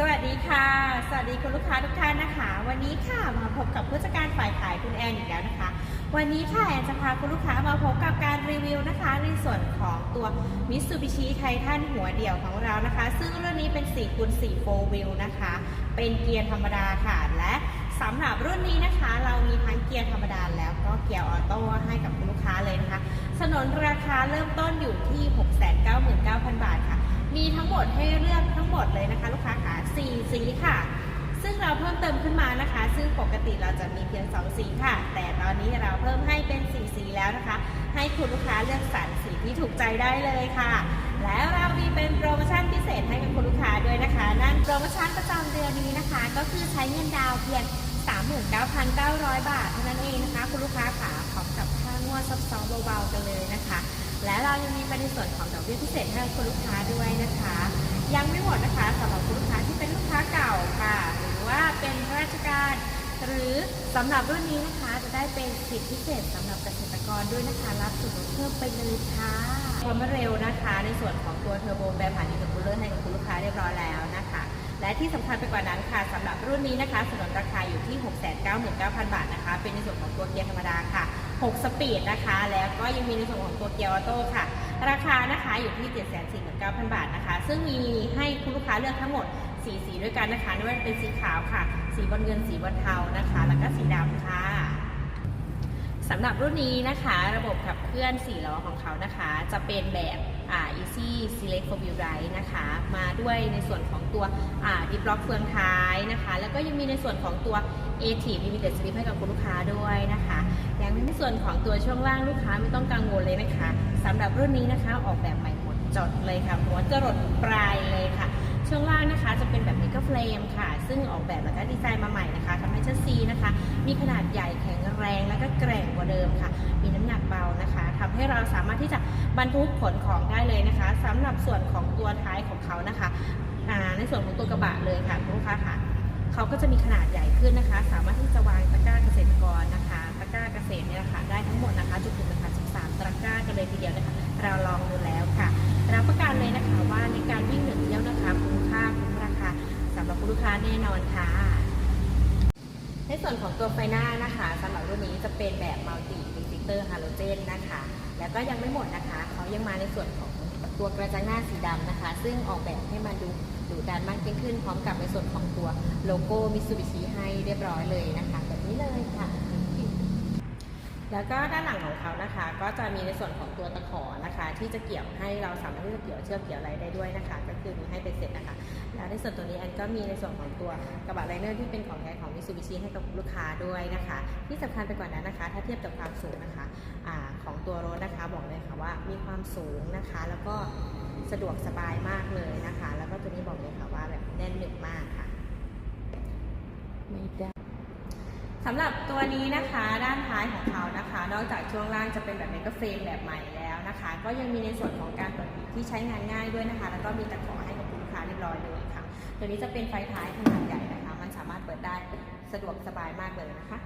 สวัสดีค่ะ สวัสดีคุณลูกค้าทุกท่านนะคะ วันนี้ค่ะมาพบกับผู้จัดการฝ่ายขายคุณแอนอีกแล้วนะคะ วันนี้ค่ะแอนจะพาคุณลูกค้ามาพบกับการรีวิวนะคะ ในส่วนของตัว Mitsubishi Titan หัวเดี่ยวของเรานะคะ ซึ่งรุ่นนี้เป็น4คูณ4 4 wheel นะคะ เป็นเกียร์ธรรมดาค่ะและสำหรับรุ่นนี้นะคะ เรามีทั้งเกียร์ธรรมดาแล้วก็เกียร์ออโต้ให้กับคุณลูกค้าเลยนะคะสนนราคาเริ่มต้นอยู่ที่ 699,000 บาทค่ะ มีทั้งหมดให้เลือกทั้งหมดเลยนะคะ ลูกค้าค่ะ สีค่ะ ซึ่งเราเพิ่มเติมขึ้นมานะคะ ซึ่งปกติเราจะมีเพียง2สีค่ะ แต่ตอนนี้เราเพิ่มให้เป็น4สีแล้วนะคะ ให้คุณลูกค้าเลือกสรรสีที่ถูกใจได้เลยค่ะ แล้วเรามีเป็นโปรโมชั่นพิเศษให้กับคุณลูกค้าด้วยนะคะ นั่นโปรโมชั่นประจำเดือนนี้นะคะ ก็คือใช้เงินดาวเพียง39,900 บาทเท่านั้นเองนะคะ คุณลูกค้าค่ะพร้อมกับค่างวดซับซ้อนเบาๆกันเลยนะคะ และเรายังมีเป็นในส่วนของดอกเบี้ยพิเศษให้คุณลูกค้าด้วยนะคะ ยังไม่หมดนะคะสำหรับคุณลูกค้าที่เป็นลูกค้าเก่าค่ะ หรือว่าเป็นราชการ หรือสำหรับรุ่นนี้นะคะจะได้เป็นสิทธิพิเศษสำหรับเกษตรกรด้วยนะคะ รับส่วนลดเพิ่มไปเลยค่ะความเร็วนะคะ ในส่วนของตัวเทอร์โบแบรผ่านอินเตอร์คูลเลอร์ให้กับคุณลูกค้าเรียบร้อยแล้วนะคะ และที่สำคัญไปกว่านั้นค่ะสำหรับรุ่นนี้นะคะสนนราคาอยู่ที่ 699,000 บาทนะคะ เป็นในส่วนของตัวเกียร์ธรรมดาค่ะ 6 สปีดนะคะ แล้วก็ยังมีในส่วนของตัวเกียร์ออโต้ค่ะ ราคานะคะอยู่ที่ 749,000 บาทนะคะ ซึ่งมีให้คุณลูกค้าเลือกทั้งหมดสีสีด้วยกันนะคะไม่ว่าจะเป็นสีขาวค่ะ สีบอลเงินสีบอลเทานะคะ แล้วก็สีดำค่ะสำหรับรุ่นนี้นะคะ ระบบขับเคลื่อน4ล้อของเขานะคะ จะเป็นแบบ easy select for wheel drive นะคะ มาด้วยในส่วนของตัวอ่า deep lock เฟืองท้ายนะคะ แล้วก็ยังมีในส่วนของตัว a t limited slip ให้กับคุณลูกค้าด้วยนะคะยังในส่วนของตัวช่วงล่างลูกค้าไม่ต้องกังวลเลยนะคะสำหรับรุ่นนี้นะคะออกแบบใหม่หมดจดเลยค่ะหัวจรดปลายเลยค่ะ ช่วงล่างนะคะจะเป็นแบบเมกะเฟลมค่ะ ซึ่งออกแบบแล้วก็ดีไซน์มาใหม่นะคะ มีขนาดใหญ่แข็งแรงแล้วก็แกร่งกว่าเดิมค่ะ มีน้ำหนักเบานะคะทำให้เราสามารถที่จะบรรทุกขนของได้เลยนะคะสำหรับส่วนของตัวท้ายของเขานะคะในส่วนของตัวกระบะเลยค่ะคุณลูกค้าค่ะเขาก็จะมีขนาดใหญ่ขึ้นนะคะ สามารถที่จะวางตะกร้าเกษตรกรนะคะตะกร้าเกษตรเนี่ยนะคะได้ทั้งหมดนะคะจุดถึงนะคะ13ตะกร้ากันเลยทีเดียวนะคะเราลองดูแล้วค่ะรับประกันเลยนะคะว่าในการวิ่งหนึ่งเที่ยวนะคะคุ้มค่าคุ้มราคาสำหรับคุณลูกค้าแน่นอนค่ะ ส่วนของตัวไฟหน้านะคะสำหรับรุ่นนี้จะเป็นแบบมัลติดิฟิเตอร์ฮาโลเจนนะคะ แล้วก็ยังไม่หมดนะคะเขายังมาในส่วนของตัวกระจังหน้าสีดำนะคะ ซึ่งออกแบบให้มันดูดุดันมากยิ่งขึ้น พร้อมกับในส่วนของตัวโลโก้มิ t ซูบิชิให้เรียบร้อยเลยนะคะ แบบนี้เลยค่ะ แล้วก็ด้านหลังของเขานะคะ ก็จะมีในส่วนของตัวตะขอนะคะ ที่จะเกี่ยวให้เราสามารถที่จะเกี่ยวเชือกเกี่ยวอะไรได้ด้วยนะคะ ก็คือมีให้เป็นเสร็จนะคะ แล้วในส่วนตัวนี้แอนก็มีในส่วนของตัวกระบะไลเนอร์ที่เป็นของแท้ของมิ t ซูบิชิให้กับลูกค้าด้วยนะคะ ที่สำคัญไปกว่านั้นนะคะ ถ้าเทียบกับความสูงนะคะอของตัวรถนะคะบอกเลยค่ะว่ามีความสูงนะคะ แล้วก็สะดวกสบายมากเลยนะคะ แล้วก็ตัวนี้บอกเลยค่ะว่าแบบแน่นหนึบมากค่ะไม่ได้ สำหรับตัวนี้นะคะด้านท้ายของเขานะคะ นอกจากช่วงล่างจะเป็นแบบเมกะเฟรมแบบใหม่แล้วนะคะ ก็ยังมีในส่วนของการเปิดปิดที่ใช้งานง่ายด้วยนะคะ แล้วก็มีตะขอให้กับคุณลูกค้าเรียบร้อยเลยค่ะ ตัวนี้จะเป็นไฟท้ายขนาดใหญ่นะคะ มันสามารถเปิดได้สะดวกสบายมากเลยนะคะ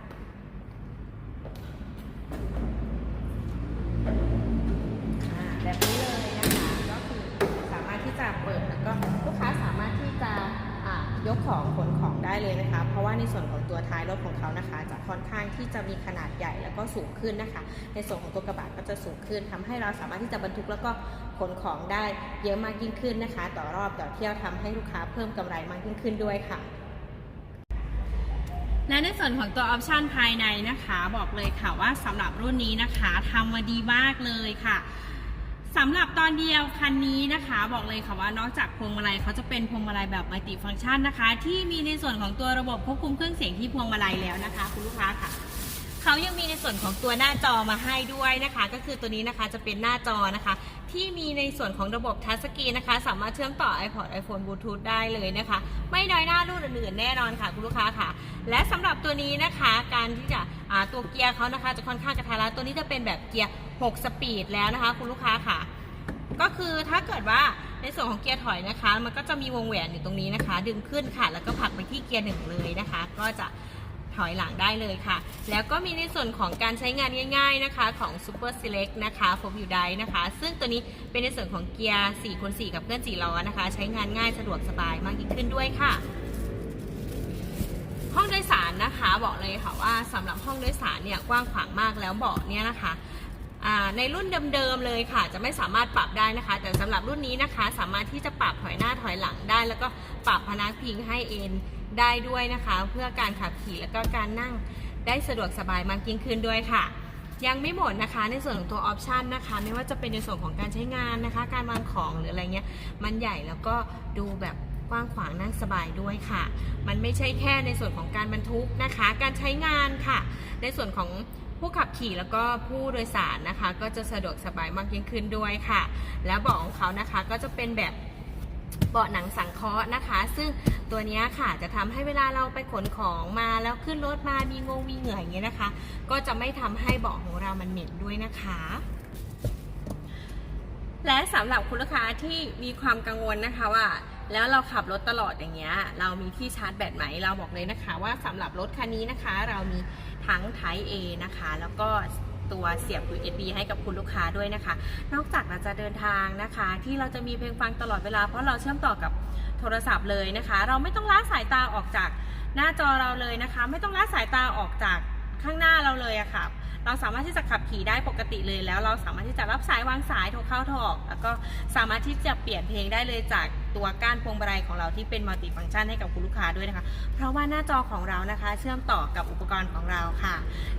แบบนี้เลยนะคะก็คือสามารถที่จะเปิดแล้วก็ลูกค้าสามารถที่จะยกของขนของได้เลยนะคะ เพราะว่าในส่วนของ รถของเขานะคะจะค่อนข้างที่จะมีขนาดใหญ่แล้วก็สูงขึ้นนะคะ ในส่วนของตัวกระบะก็จะสูงขึ้นทำให้เราสามารถที่จะบรรทุกแล้วก็ขนของได้เยอะมากยิ่งขึ้นนะคะ ต่อรอบต่อเที่ยวทำให้ลูกค้าเพิ่มกำไรมากยิ่งขึ้นด้วยค่ะและในส่วนของตัวออปชันภายในนะคะ บอกเลยค่ะว่าสำหรับรุ่นนี้นะคะทำมาดีมากเลยค่ะ สำหรับตอนเดียวคันนี้นะคะบอกเลยค่ะว่านอกจากพวงมาลัยเขาจะเป็นพวงมาลัยแบบมัลติฟังก์ชันนะคะ ที่มีในส่วนของตัวระบบควบคุมเครื่องเสียงที่พวงมาลัยแล้วนะคะ คุณลูกค้าค่ะเขายังมีในส่วนของตัวหน้าจอมาให้ด้วยนะคะ ก็คือตัวนี้นะคะจะเป็นหน้าจอนะคะ ที่มีในส่วนของระบบทัชสกรีนนะคะ สามารถเชื่อมต่อ iPod iPhone Bluetooth ได้เลยนะคะ ไม่น้อยหน้ารุ่นอื่นๆแน่นอนค่ะคุณลูกค้าค่ะ และสำหรับตัวนี้นะคะการที่จะ ตัวเกียร์เขานะคะจะค่อนข้างกระทัดรัดตัวนี้จะเป็นแบบเกียร์ 6 สปีดแล้วนะคะ คุณลูกค้าค่ะ ก็คือถ้าเกิดว่าในส่วนของเกียร์ถอยนะคะ มันก็จะมีวงแหวนอยู่ตรงนี้นะคะ ดึงขึ้นค่ะ แล้วก็ผลักไปที่เกียร์หนึ่งเลยนะคะ ก็จะถอยหลังได้เลยค่ะ แล้วก็มีในส่วนของการใช้งานง่าย ๆนะคะของ Super Select นะคะ4 View Drive นะคะ ซึ่งตัวนี้เป็นในส่วนของเกียร์4คูณ4กับเคลื่อน4ล้อนะคะ ใช้งานง่ายสะดวกสบายมากยิ่งขึ้นด้วยค่ะ ห้องโดยสารนะคะบอกเลยค่ะว่าสำหรับห้องโดยสารเนี่ยกว้างขวางมากแล้วเบาะเนี่ยนะคะในรุ่นเดิมๆเลยค่ะ จะไม่สามารถปรับได้นะคะ แต่สำหรับรุ่นนี้นะคะ สามารถที่จะปรับถอยหน้าถอยหลังได้ แล้วก็ปรับพนักพิงให้เอ็นได้ด้วยนะคะ เพื่อการขับขี่แล้วก็การนั่งได้สะดวกสบายมากยิ่งขึ้นด้วยค่ะ ยังไม่หมดนะคะในส่วนของตัวออปชันนะคะไม่ว่าจะเป็นในส่วนของการใช้งานนะคะ การวางของหรืออะไรเงี้ยมันใหญ่แล้วก็ดูแบบ กว้างขวางนั่งสบายด้วยค่ะ มันไม่ใช่แค่ในส่วนของการบรรทุกนะคะ การใช้งานค่ะ ในส่วนของผู้ขับขี่แล้วก็ผู้โดยสารนะคะ ก็จะสะดวกสบายมากยิ่งขึ้นด้วยค่ะ แล้วเบาะของเขานะคะก็จะเป็นแบบเบาะหนังสังเคราะห์นะคะ ซึ่งตัวนี้ค่ะจะทำให้เวลาเราไปขนของมาแล้วขึ้นรถมามีงงมีเหงื่ออย่างเงี้ยนะคะ ก็จะไม่ทำให้เบาะของเรามันเหม็นด้วยนะคะ และสำหรับคุณลูกค้าที่มีความกังวลนะคะว่า แล้วเราขับรถตลอดอย่างเงี้ย เรามีที่ชาร์จแบตไหม เราบอกเลยนะคะ ว่าสำหรับรถคันนี้นะคะ เรามีทั้ง Type A นะคะ แล้วก็ตัวเสียบ USB ให้กับคุณลูกค้าด้วยนะคะ นอกจากเราจะเดินทางนะคะ ที่เราจะมีเพลงฟังตลอดเวลาเพราะเราเชื่อมต่อกับโทรศัพท์เลยนะคะ เราไม่ต้องละสายตาออกจากหน้าจอเราเลยนะคะ ไม่ต้องละสายตาออกจากข้างหน้าเราเลยอะค่ะ เราสามารถที่จะขับขี่ได้ปกติเลยแล้ว เราสามารถที่จะรับสายวางสายโทรเข้าโทรออก แล้วก็สามารถที่จะเปลี่ยนเพลงได้เลยจากตัวก้านพวงมาลัยของเราที่เป็นมัลติฟังก์ชันให้กับคุณลูกค้าด้วยนะคะ เพราะว่าหน้าจอของเรานะคะ เชื่อมต่อกับอุปกรณ์ของเราค่ะ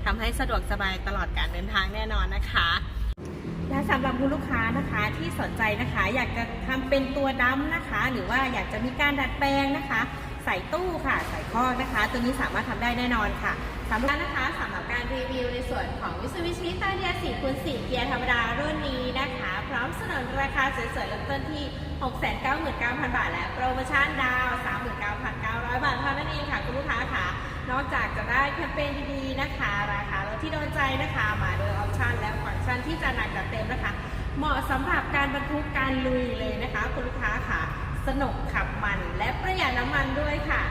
ทำให้สะดวกสบายตลอดการเดินทางแน่นอนนะคะและสำหรับคุณลูกค้านะคะที่สนใจนะคะ อยากจะทำเป็นตัวดัมนะคะ หรือว่าอยากจะมีการดัดแปลงนะคะ ใส่ตู้ค่ะ ใส่คอนะคะ ตัวนี้สามารถทำได้แน่นอนค่ะ สำหรับนะคะสำหรับการรีวิวในส่วนของ Mitsubishi t a r i a 4คูณ4เกียร์ธรรมดารุ่นนี้นะคะ พร้อมสนนราคาสวยๆเริ่มต้นที่ 699,000 บาท และโปรโมชั่นดาว 39,900 บาทเท่านั้นเองค่ะ คุณลูกค้าค่ะ นอกจากจะได้แคมเปญดีๆนะคะ ราคารถที่โดนใจนะคะ มาโดยออปชั่นและฟังก์ชันที่จะหนักจัดเต็มนะคะ เหมาะสำหรับการบรรทุกการลุยเลยนะคะคุณลูกค้าค่ะ สนุกขับมันและประหยัดน้ำมันด้วยค่ะ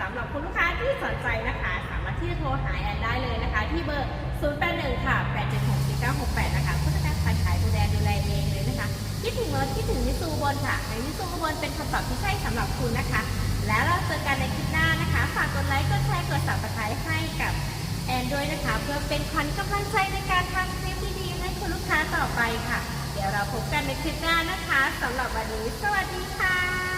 สำหรับคุณลูกค้าที่สนใจนะคะ ที่จะโทรหาแอนได้เลยนะคะ ที่เบอร์ 081 ค่ะ 876 4968 นะคะผู้จัดการฝ่ายขายดูแลดูแลเองเลยนะคะ คิดถึงรถคิดถึงมิซูบนค่ะในมิซูบนเป็นคำตอบที่ใช่สำหรับคุณนะคะ แล้วเราเจอกันในคลิปหน้านะคะ ฝากกดไลค์ กดแชร์ กด subscribe ให้กับแอนด้วยนะคะ เพื่อเป็นขวัญกำลังใจในการทำคลิปดีๆให้คุณลูกค้าต่อไปค่ะ เดี๋ยวเราพบกันในคลิปหน้านะคะสำหรับวันนี้ สวัสดีค่ะ